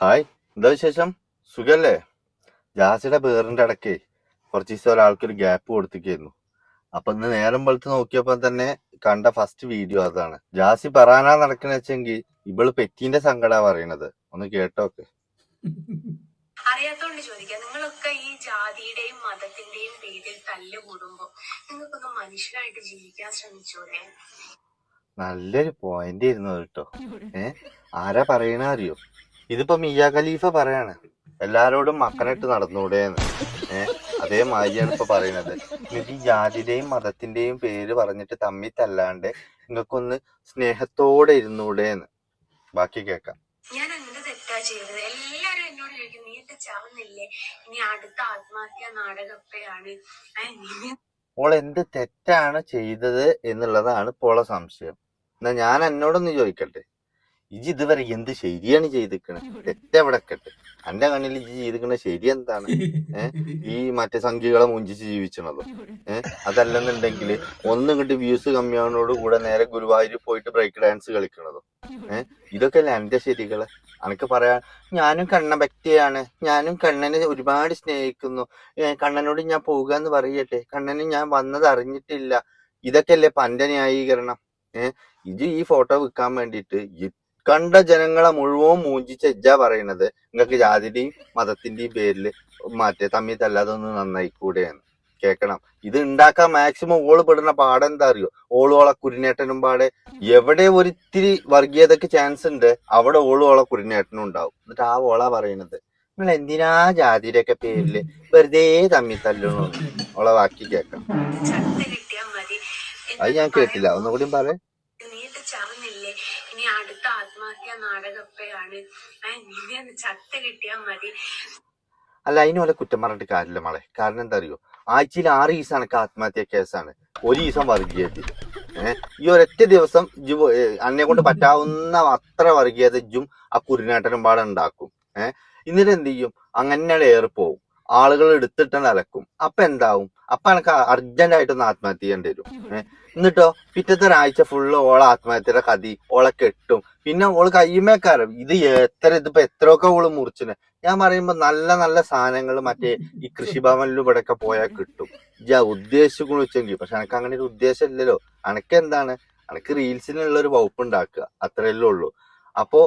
Hi എന്താ വിശേഷം? സുഖല്ലേ? ജാസിയുടെ പേറിന്റെ ഇടയ്ക്ക് കുറച്ച് ദിവസം ഒരാൾക്കൊരു ഗ്യാപ്പ് കൊടുത്തിരിക്കുന്നു. അപ്പം ഇന്ന് നേരം വെളുത്ത് നോക്കിയപ്പോൾ തന്നെ കണ്ട ഫസ്റ്റ് വീഡിയോ അതാണ്. ജാസി പറയാനാ നടക്കണ വെച്ചെങ്കിൽ ഇവൾ പെറ്റീന്റെ സങ്കടാ പറയണത്. ഒന്ന് കേട്ടോക്ക്. അറിയാത്തോണ്ട് ചോദിക്കാം. നിങ്ങളൊക്കെ ഈ ജാതിയുടെയും മതത്തിന്റെയും പേരിൽ തല്ലുകൂടുമ്പോ നിങ്ങൾക്കൊന്ന് മനുഷ്യരായിട്ട് ജീവിക്കാൻ ശ്രമിച്ചോലെ നല്ലൊരു പോയിന്റ് ആയിരുന്നു കേട്ടോ. ഏ? ആരാ പറയണ അറിയോ? ഇതിപ്പോ മിയ ഖലീഫ പറയാണ് എല്ലാരോടും മക്കനിട്ട് ഏർ അതേ മാരിയാണ് ഇപ്പൊ പറയുന്നത്. ഈ ജാതിയുടെയും മതത്തിന്റെയും പേര് പറഞ്ഞിട്ട് തമ്മിൽ തല്ലാണ്ട് നിങ്ങൾക്കൊന്ന് സ്നേഹത്തോടെ ഇരുന്നൂടേന്ന്. ബാക്കി കേക്കാം. ഞാൻ എന്ത് തെറ്റാ ചെയ്തത്. എല്ലാരും എന്നോട് ചോദിക്കും നീ ഇട്ട് ചാവുന്നില്ലേ? ഇനി അടുത്ത ആത്മഹത്യാ നാടകപ്പയാണ്. ഓൾ എന്ത് തെറ്റാണ് ചെയ്തത് എന്നുള്ളതാണ് ഇപ്പോളെ സംശയം. എന്നാ ഞാൻ എന്നോടൊന്ന് ചോദിക്കട്ടെ? ഇജ് ഇതുവരെ എന്ത് ശരിയാണ് ചെയ്തിക്കണേ? തെറ്റെവിടെ കെട്ട് എന്റെ കണ്ണിൽ ഇജി ചെയ്തിക്കണ ശരി എന്താണ്? ഈ മറ്റേ സംഖ്യകളെ മുഞ്ചിച്ച് ജീവിച്ചണതോ? ഏഹ് അതല്ലെന്നുണ്ടെങ്കിൽ ഒന്നും കിട്ടി വ്യൂസ് കമ്മിയാവുന്നതോട് കൂടെ നേരെ ഗുരുവായൂർ പോയിട്ട് ബ്രേക്ക് ഡാൻസ് കളിക്കണതോ? ഏഹ് ഇതൊക്കെ അല്ലേ എന്റെ ശരികൾ? അനക്ക് പറയാ ഞാനും കണ്ണ വ്യക്തിയാണ്. ഞാനും കണ്ണനെ ഒരുപാട് സ്നേഹിക്കുന്നു. കണ്ണനോട് ഞാൻ പോകുക എന്ന് പറയട്ടെ. കണ്ണന് ഞാൻ വന്നത് അറിഞ്ഞിട്ടില്ല. ഇതൊക്കെ അല്ലേ പന്റെ ന്യായീകരണം? ഏഹ് ഇത് ഈ ഫോട്ടോ വിൽക്കാൻ വേണ്ടിയിട്ട് കണ്ട ജനങ്ങളെ മുഴുവൻ മൂഞ്ചിച്ച് എജ്ജാ പറയണത്. നിങ്ങൾക്ക് ജാതിന്റെയും മതത്തിന്റെയും പേരിൽ മറ്റേ തമ്മിൽ തല്ലാതെ ഒന്ന് നന്നായിക്കൂടെയെന്ന് കേക്കണം ഇത് ഉണ്ടാക്കാൻ മാക്സിമം ഓൾ പെടുന്ന പാടെ എന്താ അറിയോ? ഓളോളെ കുരിനേട്ടനും പാടെ എവിടെ ഒരിത്തിരി വർഗീയതക്ക് ചാൻസ് ഉണ്ട് അവിടെ ഓളോളെ കുരിനേട്ടനും ഉണ്ടാവും. എന്നിട്ട് ആ ഓള പറയണത്. നിങ്ങൾ എന്തിനാ ജാതിയുടെയൊക്കെ പേരിൽ വെറുതെ തമ്മിൽ തല്ലണു ഓളെ വാക്കി മതി. അത് ഞാൻ കേട്ടില്ല. ഒന്നുകൂടി പറ. മതി. അല്ല അതിനോലെ കുറ്റം പറഞ്ഞിട്ട് കാര്യമില്ല മോളെ. കാരണം എന്താ അറിയോ? ആഴ്ചയിൽ ആറ് ദിവസം എനക്ക് ആത്മഹത്യ കേസാണ്. ഒരു ദിവസം വർഗീയത. ഈ ഒരൊറ്റ ദിവസം ജു അന്നെ കൊണ്ട് പറ്റാവുന്ന അത്ര വർഗീയത ജും ആ കുരുനാട്ടനും പാടെ ഉണ്ടാക്കും. ഏഹ് എന്നിട്ട് എന്ത് ചെയ്യും? അങ്ങനെ ഏറി പോവും ആളുകൾ എടുത്തിട്ട് അലക്കും അപ്പൊ എന്താവും? അപ്പൊ എനിക്ക് അർജന്റ് ആയിട്ടൊന്ന് ആത്മഹത്യ ചെയ്യേണ്ടി വരും. ഏഹ് എന്നിട്ടോ പിറ്റത്തെ ഒരാഴ്ച ഫുള്ള് ഓളെ ആത്മഹത്യയുടെ കതി ഓളെ കെട്ടും. പിന്നെ ഓൾ കയ്യുമേക്കാരം. ഇത് എത്ര ഇതിപ്പോ എത്രയൊക്കെ ഓൾ മുറിച്ചിന്? ഞാൻ പറയുമ്പോ നല്ല നല്ല സാധനങ്ങൾ മറ്റേ ഈ കൃഷിഭവനിലും ഇവിടെയൊക്കെ പോയാൽ കിട്ടും. ഞാൻ ഉദ്ദേശിക്കുന്നു വെച്ചെങ്കിൽ പക്ഷെ എനക്ക് അങ്ങനെ ഒരു ഉദ്ദേശം ഇല്ലല്ലോ എനക്ക് എന്താണ്? എനക്ക് റീൽസിനുള്ള ഒരു വകുപ്പ് ഉണ്ടാക്കുക. അത്രയല്ലേ ഉള്ളൂ. അപ്പോ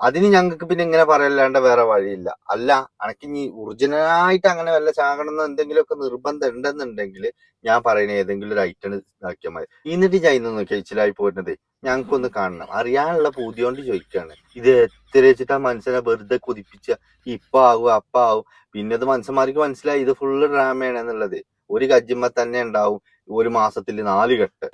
അതിന് ഞങ്ങൾക്ക് പിന്നെ ഇങ്ങനെ പറയല്ലാണ്ട് വേറെ വഴിയില്ല. അല്ല അനക്ക് ഇനി ഒറിജിനലായിട്ട് അങ്ങനെ വല്ല ചാകണമെന്ന് എന്തെങ്കിലുമൊക്കെ നിർബന്ധം ഉണ്ടെന്നുണ്ടെങ്കിൽ ഞാൻ പറയുന്ന ഏതെങ്കിലും ഒരു ഐറ്റം ഇതാക്കിയാൽ മതി. എന്നിട്ട് ഞാൻ ഇന്ന് കഴിച്ചിലായി പോരുന്നത്. ഞങ്ങൾക്കൊന്ന് കാണണം. അറിയാനുള്ള പൂതി കൊണ്ട് ചോദിക്കാണ്. ഇത് എത്ര വെച്ചിട്ടാ മനസ്സിനെ വെറുതെ കുതിപ്പിച്ച? ഇപ്പ ആവും അപ്പ ആവും. പിന്നെ അത് മനുഷ്യന്മാർക്ക് മനസ്സിലായി ഇത് ഫുള്ള് ഡ്രാമയാണ് എന്നുള്ളത് ഒരു കജ്ജിമ്മ തന്നെ ഉണ്ടാവും ഒരു മാസത്തിൽ നാല് കെട്ട്.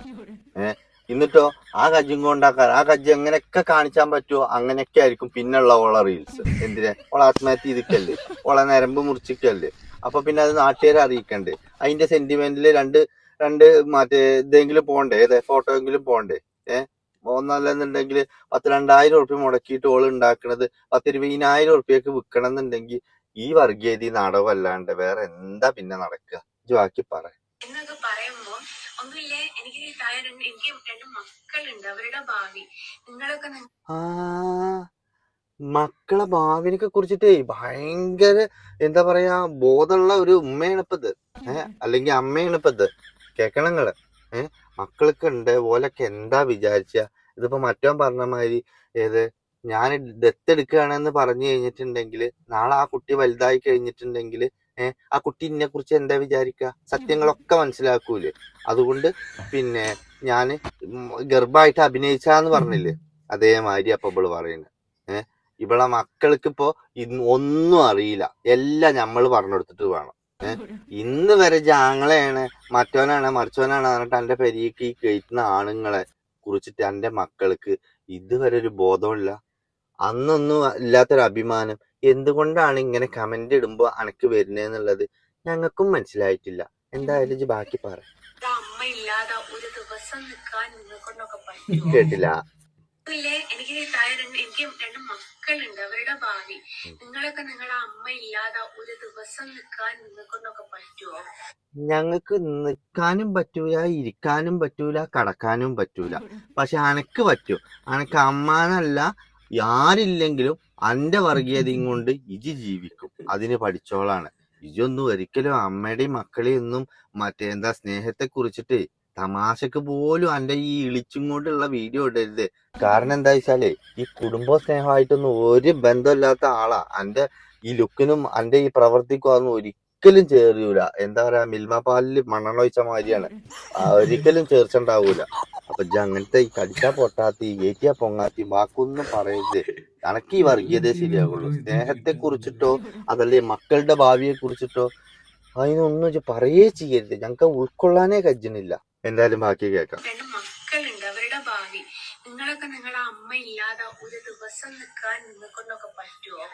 ഏഹ് എന്നിട്ടോ ആ കജ്ജും കൊണ്ടാക്കാൻ ആ കജ്ജ് എങ്ങനെയൊക്കെ കാണിച്ചാൻ പറ്റുമോ അങ്ങനെയൊക്കെ ആയിരിക്കും പിന്നുള്ള ഓള റീൽസ് എന്തിനാ? ഓള ആത്മഹത്യ ചെയ്തിക്കല്ലേ ഓള നരമ്പ് മുറിച്ചിക്കല്ലേ അപ്പൊ പിന്നെ അത് നാട്ടുകാരെ അറിയിക്കണ്ടേ? അതിന്റെ സെന്റിമെന്റിൽ രണ്ട് രണ്ട് മറ്റേ ഇതെങ്കിലും പോണ്ടേ? ഏത് ഫോട്ടോ എങ്കിലും പോണ്ടേ? ഏഹ് ഒന്നല്ലെന്നുണ്ടെങ്കിൽ പത്ത് രണ്ടായിരം ഉറുപ്പ്യ മുടക്കിയിട്ട് ഓൾ ഉണ്ടാക്കണത് പത്തിരുപതിനായിരം ഉറുപ്പ്യക്ക് വിൽക്കണം എന്നുണ്ടെങ്കിൽ ഈ വർഗീയതി നാടകം അല്ലാണ്ട് വേറെ എന്താ പിന്നെ നടക്കുക? ബാക്കി പറ. എന്നൊക്കെ പറയുമ്പോ ഒന്നുമില്ലേ രണ്ട് എനിക്ക് രണ്ട് മക്കളുണ്ട് അവരുടെ ഭാവി. നിങ്ങളൊക്കെ മക്കളെ ഭാവിനെ കുറിച്ചിട്ടേ ഭയങ്കര എന്താ പറയാ ബോധമുള്ള ഒരു ഉമ്മയാണ് ഇപ്പൊ ഇത് ഏഹ് അല്ലെങ്കിൽ അമ്മയാണ് കേക്കണങ്ങൾ ഏഹ് മക്കൾക്ക് ഉണ്ട് ഓലൊക്കെ എന്താ വിചാരിച്ച? ഇതിപ്പോ മറ്റോ പറഞ്ഞ മാതിരി ഏത് ഞാൻ ദത്തെടുക്കുകയാണെന്ന് പറഞ്ഞു കഴിഞ്ഞിട്ടുണ്ടെങ്കിൽ നാളെ ആ കുട്ടി വലുതായി കഴിഞ്ഞിട്ടുണ്ടെങ്കിൽ ഏഹ് ആ കുട്ടി എന്നെ കുറിച്ച് എന്താ വിചാരിക്കുക സത്യങ്ങളൊക്കെ മനസ്സിലാക്കൂലേ അതുകൊണ്ട് പിന്നെ ഞാൻ ഗർഭമായിട്ട് അഭിനയിച്ചാന്ന് പറഞ്ഞില്ലേ? അതേമാതിരി അപ്പൊ ഇവൾ പറയുന്നത് ഏഹ് ഇവളെ മക്കൾക്ക് ഇപ്പോ ഒന്നും അറിയില്ല. എല്ലാം നമ്മൾ പറഞ്ഞു വേണം. ഏഹ് ഇന്ന് വരെ ജാങ്ങളെയാണ് മറ്റോനാണ് മറിച്ചോനാണ് പറഞ്ഞിട്ട് എന്റെ പെരിയക്ക് ഈ കയറ്റുന്ന ആണുങ്ങളെ കുറിച്ചിട്ട് എന്റെ മക്കൾക്ക് ഇതുവരെ ഒരു ബോധമില്ല അന്നൊന്നും ഇല്ലാത്തൊരു അഭിമാനം എന്തുകൊണ്ടാണ് ഇങ്ങനെ കമന്റ് ഇടുമ്പോ അനക്ക് വരുന്നതെന്നുള്ളത് ഞങ്ങൾക്കും മനസ്സിലായിട്ടില്ല. എന്തായാലും ഇജ്ജ് ബാക്കി പറ. കേട്ടില്ല. എനിക്ക് എനിക്ക് രണ്ട് മക്കളുണ്ട്. അവരുടെ ഭാവി. നിങ്ങളൊക്കെ നിങ്ങളുടെ അമ്മ ഇല്ലാതെ ഒരു ദിവസം നിൽക്കാൻ പറ്റുമോ ഞങ്ങൾക്ക് നിൽക്കാനും പറ്റൂല ഇരിക്കാനും പറ്റൂല കടക്കാനും പറ്റൂല. പക്ഷെ അനക്ക് പറ്റൂ. അനക്ക് അമ്മാനല്ല ആരില്ലെങ്കിലും അന്റെ വർഗീയതയും കൊണ്ട് ഇജി ജീവിക്കും. അതിന് പഠിച്ചോളാണ് ഇജൊന്നും ഒരിക്കലും അമ്മയുടെയും മക്കളെയും ഒന്നും മറ്റേ എന്താ സ്നേഹത്തെ കുറിച്ചിട്ട് തമാശക്ക് പോലും അന്റെ ഈ ഇളിച്ചും കൊണ്ടുള്ള വീഡിയോ ഇടരുത്. കാരണം എന്താ വെച്ചാലേ ഈ കുടുംബ സ്നേഹമായിട്ടൊന്നും ഒരു ബന്ധമില്ലാത്ത ആളാ. അന്റെ ഈ ലുക്കിനും അന്റെ ഈ പ്രവർത്തിക്കും അതൊന്നും ഒരിക്കലും ചേരൂല എന്താ പറയാ മിൽമ പാലിൽ മണ്ണെണ്ണ ഒഴിച്ച മാതിരിയാണ്. ഒരിക്കലും ചേർച്ചുണ്ടാവൂല അപ്പൊ അങ്ങനത്തെ ഈ കടിച്ചാ പൊട്ടാത്തി ഏറ്റിയാ പൊങ്ങാത്തി വാക്കൊന്നും പറയരുത്. കണക്ക് ഈ വർഗീയതയെ ശരിയാകുള്ളൂ സ്നേഹത്തെ കുറിച്ചിട്ടോ അതല്ലേ മക്കളുടെ ഭാവിയെ കുറിച്ചിട്ടോ അതിനൊന്നും പറയേ ചെയ്യരുത്. ഞങ്ങക്ക് ഉൾക്കൊള്ളാനേ കജ്ജനില്ല. എന്തായാലും ബാക്കി കേൾക്കാം. മക്കളുണ്ട് അവരുടെ ഭാവി. നിങ്ങളൊക്കെ നിങ്ങളെ അമ്മ ഇല്ലാതെ ഒരു ദിവസം നിൽക്കാൻ നിങ്ങൾക്കൊന്നൊക്കെ പറ്റുമോ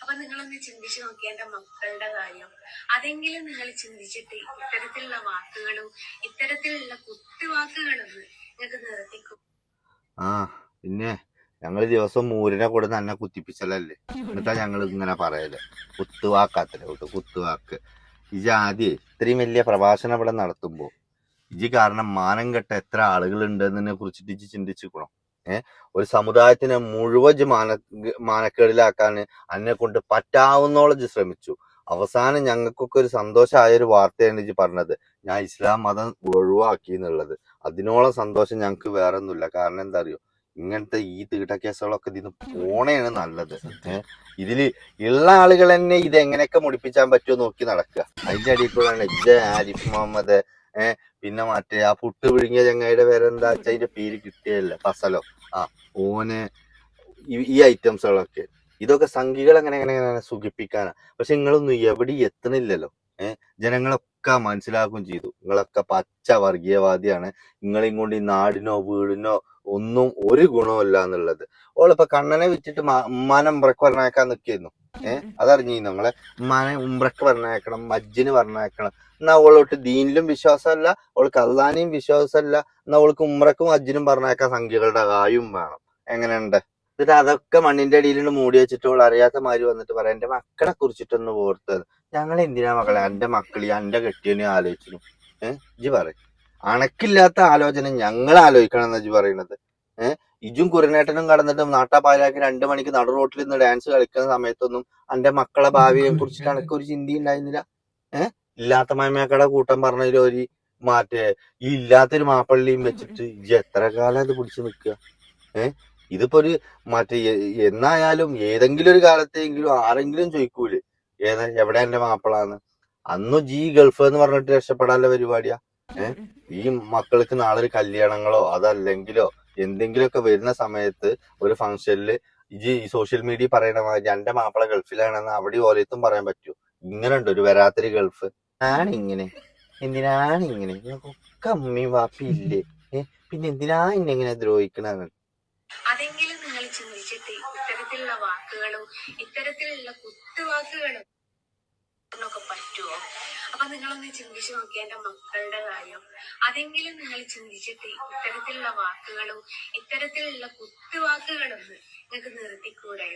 അപ്പൊ നിങ്ങളൊന്ന് ചിന്തിച്ചു നോക്കിയ എന്റെ മക്കളുടെ കാര്യം. അതെങ്കിലും നിങ്ങൾ ചിന്തിച്ചിട്ട് ഇത്തരത്തിലുള്ള വാക്കുകളും ഇത്തരത്തിലുള്ള കുത്തുവാക്കുകളും നിങ്ങൾക്ക് നിർത്തിക്കും ആ പിന്നെ ഞങ്ങൾ ദിവസം മൂരിനെ കൂടെ തന്നെ കുത്തിപ്പിച്ചലല്ലേ? എന്നിട്ടാ ഞങ്ങൾ ഇങ്ങനെ പറയൽ. കുത്തുവാക്കാത്തില്ല കേട്ടോ കുത്തുവാക്ക്. ഇജ് ആദ്യം ഇത്രയും വലിയ പ്രഭാഷണം ഇവിടെ നടത്തുമ്പോ ഇജ് കാരണം മാനം കെട്ട എത്ര ആളുകൾ ഉണ്ടെന്നതിനെ കുറിച്ചിട്ട് ഇജ് ചിന്തിച്ചിക്കണം ഏഹ് ഒരു സമുദായത്തിനെ മുഴുവൻ മാന മാനക്കേടിലാക്കാൻ അന്നെ കൊണ്ട് പറ്റാവുന്നോളം ശ്രമിച്ചു. അവസാനം ഞങ്ങൾക്കൊക്കെ ഒരു സന്തോഷമായ ഒരു വാർത്തയാണ് ഇജ് പറഞ്ഞത്. ഞാൻ ഇസ്ലാം മതം ഒഴിവാക്കി എന്നുള്ളത്. അതിനോളം സന്തോഷം ഞങ്ങൾക്ക് വേറെ ഒന്നുമില്ല കാരണം എന്താ അറിയോ? ഇങ്ങനത്തെ ഈ തീട്ട കേസുകളൊക്കെ ഇതിന് പോണേണ് നല്ലത്. ഇതിൽ ഇതിൽ ഉള്ള ആളുകൾ തന്നെ ഇത് എങ്ങനെയൊക്കെ മുടിപ്പിച്ചാൻ പറ്റുമോ നോക്കി നടക്കുക അതിന്റെ അടിയിൽ കൂടെയാണ് ഇജ ആരിഫ് മുഹമ്മദ് ഏഹ് പിന്നെ മറ്റേ ആ പുട്ട് വിഴുങ്ങിയ ചങ്ങായിയുടെ പേരെന്താ വെച്ചാൽ അതിന്റെ പേര് കിട്ടിയല്ല പസലോ ആ ഓന് ഈ- ഐറ്റംസുകളൊക്കെ. ഇതൊക്കെ സംഘികൾ അങ്ങനെ എങ്ങനെ എങ്ങനെ സുഖിപ്പിക്കാനാ. പക്ഷെ നിങ്ങളൊന്നും എവിടെയും എത്തണില്ലല്ലോ. ഏഹ് ജനങ്ങളൊക്കെ മനസ്സിലാക്കുകയും ചെയ്തു. നിങ്ങളൊക്കെ പച്ച വർഗീയവാദിയാണ് നിങ്ങളെയും കൊണ്ട് ഈ നാടിനോ വീടിനോ ഒന്നും ഒരു ഗുണമില്ല എന്നുള്ളത്. ഓളിപ്പോ കണ്ണനെ വിറ്റിട്ട് ഉമ്മാനെ ഉമ്പ്രക്ക് പറഞ്ഞേക്കാൻ നിൽക്കുന്നു ഏഹ് അതറിഞ്ഞു നമ്മളെ ഉമ്മാനെ ഉമ്പ്രക്ക് പറഞ്ഞേക്കണം മജ്ജിന് പറഞ്ഞേക്കണം എന്നാ അവളോട്ട് ദീനിലും വിശ്വാസമല്ല ഓൾക്ക് അള്ളാനെയും വിശ്വാസമല്ല എന്നാ അവൾക്ക് ഉമ്രക്കും അജ്ജിനും പറഞ്ഞേക്കാൻ സംഖ്യകളുടെ കായും വേണം. എങ്ങനെയുണ്ട്? എന്നിട്ട് അതൊക്കെ മണ്ണിന്റെ അടിയിലുണ്ട് മൂടി വെച്ചിട്ട് ഓൾ അറിയാത്ത മാതിരി വന്നിട്ട് പറയാം എന്റെ മക്കളെ കുറിച്ചിട്ടൊന്ന് ഓർത്തത് ഞങ്ങൾ എന്തിനാ മക്കളെ? എന്റെ മക്കളി എന്റെ കെട്ടിയനെ ആലോചിച്ചു ഏഹ് ഇജ് പറയും. അണക്കില്ലാത്ത ആലോചന ഞങ്ങൾ ആലോചിക്കണം എന്ന് പറയുന്നത്. ഏഹ് ഇജും കുരനേട്ടനും കടന്നിട്ട് നാട്ടാപ്പാലാക്കി രണ്ടു മണിക്ക് നടു റോട്ടിൽ നിന്ന് ഡാൻസ് കളിക്കുന്ന സമയത്തൊന്നും അന്റെ മക്കളെ ഭാവിയെ കുറിച്ചിട്ട് എനക്ക് ഒരു ചിന്ത ഉണ്ടായിരുന്നില്ല. ഏഹ് ഇല്ലാത്ത മാമയാക്കടെ കൂട്ടം പറഞ്ഞതിൽ ഒരു മാറ്റേ. ഈ ഇല്ലാത്തൊരു മാപ്പള്ളിയും വെച്ചിട്ട് ഇജ് എത്ര കാലം അത് പിടിച്ചു നിൽക്കുക? ഏഹ് ഇതിപ്പോ ഒരു മറ്റേ എന്നായാലും ഏതെങ്കിലും ഒരു കാലത്തെങ്കിലും ആരെങ്കിലും ചോദിക്കൂലേ. ഏതാ എവിടെ എന്റെ മാപ്പിളാന്ന്? അന്നും ജി ഗൾഫ് എന്ന് പറഞ്ഞിട്ട് രക്ഷപ്പെടാനുള്ള പരിപാടിയാ. ഈ മക്കൾക്ക് നാളെ ഒരു കല്യാണങ്ങളോ അതല്ലെങ്കിലോ എന്തെങ്കിലുമൊക്കെ വരുന്ന സമയത്ത് ഒരു ഫംഗ്ഷനിൽ ഈ സോഷ്യൽ മീഡിയ പറയണ മാതിരി എന്റെ മാപ്പിള ഗൾഫിലാണെന്ന് അവിടെ ഓലത്തും പറയാൻ പറ്റൂ. ഇങ്ങനെ ഉണ്ട് ഒരു വരാത്തൊരു ഗൾഫ്. ആണ് ഇങ്ങനെ എന്തിനാണ് ഇങ്ങനെ ഞങ്ങൾക്കൊക്കെ വാപ്പി ഇല്ലേ പിന്നെ എന്തിനാ എന്നെ ഇങ്ങനെ ദ്രോഹിക്കണ അതെങ്കിലും നിങ്ങൾ ഇത്തരത്തിലുള്ള വാക്കുകളും ഇത്തരത്തിലുള്ള കുത്തുവാക്കുകളും പറ്റുമോ അപ്പൊ നിങ്ങളൊന്ന് ചിന്തിച്ചു നോക്കിയ മക്കളുടെ കാര്യം. അതെങ്കിലും നിങ്ങൾ ചിന്തിച്ചിട്ട് ഇത്തരത്തിലുള്ള വാക്കുകളും ഇത്തരത്തിലുള്ള കുത്തുവാക്കുകളൊന്ന് നിങ്ങൾക്ക് നിർത്തിക്കൂടെ?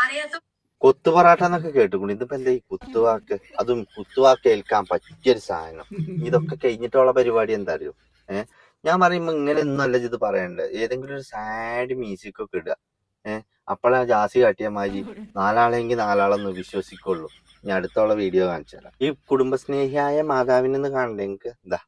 അറിയാത്ത കൊത്തു പൊറാട്ട എന്നൊക്കെ കേട്ടുകൊണ്ട് ഇതിപ്പോ എന്താ ഈ കുത്തുവാക്ക്? അതും കുത്തുവാക്ക് ഏൽക്കാൻ പറ്റിയൊരു സാധനം. ഇതൊക്കെ കഴിഞ്ഞിട്ടുള്ള പരിപാടി എന്താ അറിയോ? ഏഹ് ഞാൻ പറയുമ്പോ ഇങ്ങനെ ഒന്നും അല്ല ഇത് പറയണ്ടേ. ഏതെങ്കിലും ഒരു സാഡ് മ്യൂസിക് ഒക്കെ ഇടുക. ഏഹ് അപ്പോഴാ ജാസി കാട്ടിയ മാതിരി നാലാളെങ്കിൽ നാലാളൊന്ന് വിശ്വസിക്കുള്ളൂ. ഞാൻ അടുത്തുള്ള വീഡിയോ കാണിച്ചു തരാം ഈ കുടുംബസ്നേഹിയായ മാതാവിനെന്ന് കാണണ്ടേ എനിക്ക് എന്താ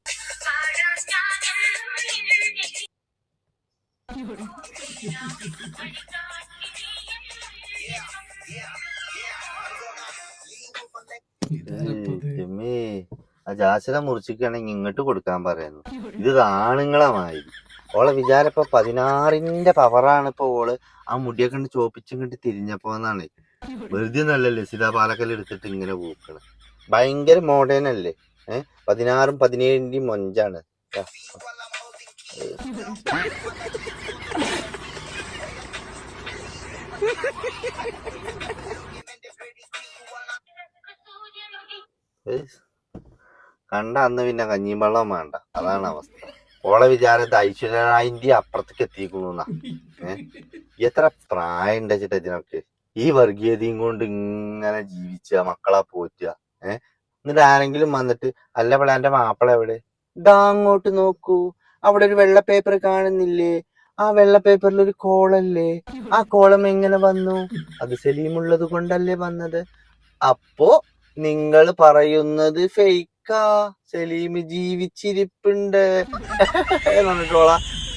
ആ ജാസിനെ മുറിച്ചിക്കുകയാണെങ്കിൽ ഇങ്ങോട്ട് കൊടുക്കാൻ പറയുന്നു. ഇത് ആണുങ്ങളമായിരിക്കും ഓളെ വിചാരം ഇപ്പൊ പതിനാറിന്റെ പവറാണ് ഇപ്പൊ ഓൾ ആ മുടിയൊക്കെ കണ്ട് ചോപ്പിച്ചിങ്ങോട്ട് തിരിഞ്ഞപ്പോ എന്നാണ് വെറുതെ നല്ലല്ലേ സിതാ പാലക്കല്ല് എടുത്തിട്ട് ഇങ്ങനെ പൂക്കണ്. ഭയങ്കര മോഡേൺ അല്ലേ? ഏഹ് പതിനാറും പതിനേഴിന്റെയും മൊഞ്ചാണ്. കണ്ട അന്ന് പിന്നെ കഞ്ഞിമ്പളം വേണ്ട. അതാണ് അവസ്ഥ. ഓളെ വിചാരത്തെ ഐശ്വര്യറായിന്റെ അപ്പുറത്തേക്ക് എത്തിക്കുന്നു എത്ര പ്രായം ഉണ്ടെച്ചിട്ട് ഇതിനൊക്കെ? ഈ വർഗീയതയും കൊണ്ട് ഇങ്ങനെ ജീവിച്ച മക്കളെ പോറ്റുക ഏഹ് എന്നിട്ട് ആരെങ്കിലും വന്നിട്ട് അല്ല ഇവിടെ എന്റെ മാപ്പിള എവിടെ? ഇതാ അങ്ങോട്ട് നോക്കൂ. അവിടെ ഒരു വെള്ള പേപ്പർ കാണുന്നില്ലേ? ആ വെള്ള പേപ്പറിൽ ഒരു കോളല്ലേ? ആ കോളം എങ്ങനെ വന്നു? അത് സലീമുള്ളത് കൊണ്ടല്ലേ വന്നത്? അപ്പോ നിങ്ങൾ പറയുന്നത് ഫേക്കാ സലീം ജീവിച്ചിരിപ്പുണ്ട്. എന്നിട്ടോള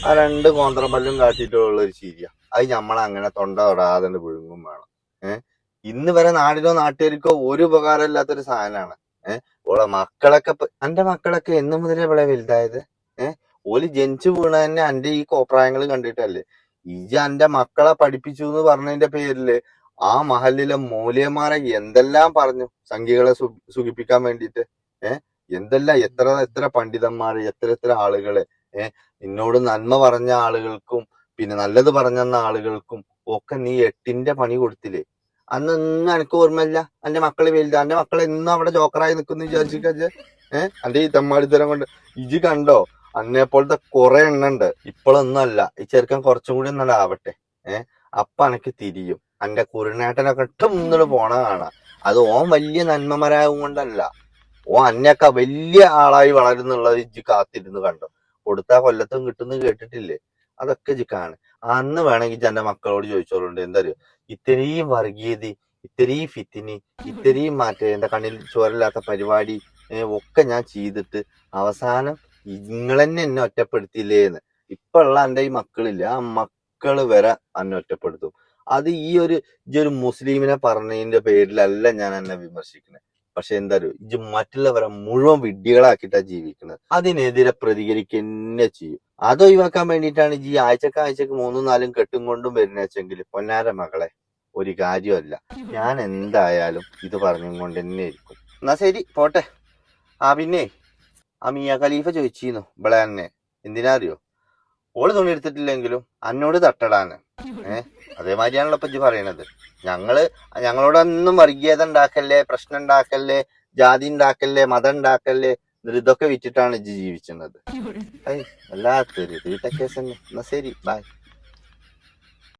ആ രണ്ട് കോന്ത്രമ്പല്ലും കാട്ടിട്ടുള്ള ഒരു ചിരിയ അത് നമ്മൾ അങ്ങനെ തൊണ്ട തൊടാതെ വിഴുങ്ങും വേണം. ഏഹ് ഇന്ന് വരെ നാടിനോ നാട്ടുകാർക്കോ ഒരു ഉപകാരം ഇല്ലാത്തൊരു സാധനമാണ്. ഏഹ് ഓളെ മക്കളൊക്കെ എന്റെ മക്കളൊക്കെ എന്ന് മുതലേ ഇവിടെ വലുതായത്? ഏഹ് ഓൽ ജനിച്ചു വീണ തന്നെ എന്റെ ഈ കോപ്രായങ്ങൾ കണ്ടിട്ടല്ലേ? ഇജ എന്റെ മക്കളെ പഠിപ്പിച്ചു എന്ന് പറഞ്ഞതിന്റെ പേരിൽ ആ മഹലിലെ മൂല്യന്മാരെ എന്തെല്ലാം പറഞ്ഞു? സംഖ്യകളെ സുഖിപ്പിക്കാൻ വേണ്ടിയിട്ട്. ഏഹ് എന്തല്ല എത്ര എത്ര പണ്ഡിതന്മാർ എത്ര എത്ര ആളുകൾ ഏഹ് നിന്നോട് നന്മ പറഞ്ഞ ആളുകൾക്കും പിന്നെ നല്ലത് പറഞ്ഞ ആളുകൾക്കും ഒക്കെ നീ എട്ടിന്റെ പണി കൊടുത്തില്ലേ? അന്ന് എനിക്ക് ഓർമ്മയില്ല? എന്റെ മക്കൾ വലുതാ? എന്റെ മക്കളെ എന്നും അവിടെ ജോക്കറായി നിൽക്കുന്നു വിചാരിച്ചിട്ട് ഏഹ് എന്റെ ഈ തമ്മാടിത്തരം കൊണ്ട് ഇജ് കണ്ടോ? അന്നെ പോലത്തെ കുറെ എണ്ണ ഉണ്ട്. ഇപ്പോഴൊന്നും അല്ല. ഈ ചെറുക്കൻ കുറച്ചും കൂടി ഒന്നും ആവട്ടെ. ഏഹ് അപ്പൊ എനിക്ക് തിരിയും. എന്റെ കുരുനേട്ടനൊക്കെ ഇട്ട് പോണ കാണാം. അത് ഓൻ വലിയ നന്മമരാകും കൊണ്ടല്ല. ഓ അന്നൊക്കെ വലിയ ആളായി വളരുന്നുള്ളത് ഇജ്ജ് കാത്തിരുന്ന് കണ്ടു? കൊടുത്ത കൊല്ലത്തും കിട്ടുന്നു കേട്ടിട്ടില്ലേ? അതൊക്കെ ഇജ്ജ് കാണ്. അന്ന് വേണമെങ്കിൽ എന്റെ മക്കളോട് ചോദിച്ചോളുണ്ട്. എന്താ അറിയോ ഇത്രയും വർഗീയത ഇത്രയും ഫിത്തിനി ഇത്രയും മാറ്റം എന്റെ കണ്ണിൽ ചോരല്ലാത്ത പരിപാടി ഒക്കെ ഞാൻ ചെയ്തിട്ട് അവസാനം നിങ്ങളെന്നെ എന്നെ ഒറ്റപ്പെടുത്തിയില്ലേന്ന് ഇപ്പൊ ഉള്ള എന്റെ ഈ മക്കളില്ല ആ മക്കൾ വരെ എന്നെ ഒറ്റപ്പെടുത്തും. അത് ഈ ഒരു ഈ ഒരു മുസ്ലിമിനെ പറഞ്ഞതിന്റെ പേരിലല്ല ഞാൻ എന്നെ വിമർശിക്കുന്നത് പക്ഷെ എന്താ ഇജ്ജ് മറ്റുള്ളവരെ മുഴുവൻ വിഡ്ഢികളാക്കിയിട്ടാ ജീവിക്കുന്നത്. അതിനെതിരെ പ്രതികരിക്കുക ചെയ്യും. അത് ഒഴിവാക്കാൻ വേണ്ടിയിട്ടാണ് ഈ ആഴ്ചക്ക് ആഴ്ചക്ക് മൂന്നും നാലും കെട്ടും കൊണ്ടും വരുന്നതെങ്കിൽ പൊന്നാര മകളെ ഒരു കാര്യമല്ല ഞാൻ എന്തായാലും ഇത് പറഞ്ഞും കൊണ്ട് തന്നെ ഇരിക്കും. എന്നാ ശരി പോട്ടെ. ആ പിന്നെ ആ മിയ ഖലീഫ ചോദിച്ചിരുന്നു ഇവിടെ തന്നെ എന്തിനാ അറിയോ? ഓൾ തുണി എടുത്തിട്ടില്ലെങ്കിലും അന്നോട് തട്ടടാന്ന്. ഏഹ് അതേമാതിരിയാണല്ലോ ഇപ്പൊ ഇജ്ജ് പറയണത്. ഞങ്ങൾ ഞങ്ങളോടൊന്നും വർഗീയത ഉണ്ടാക്കല്ലേ പ്രശ്നം ഉണ്ടാക്കല്ലേ ജാതി ഉണ്ടാക്കല്ലേ മതം ഉണ്ടാക്കല്ലേ ഇതൊക്കെ വിറ്റിട്ടാണ് ഇജ്ജ് ജീവിക്കുന്നത് വല്ലാത്തൊരു തീട്ടക്കേസ് തന്നെ എന്നാ ശരി. ബൈ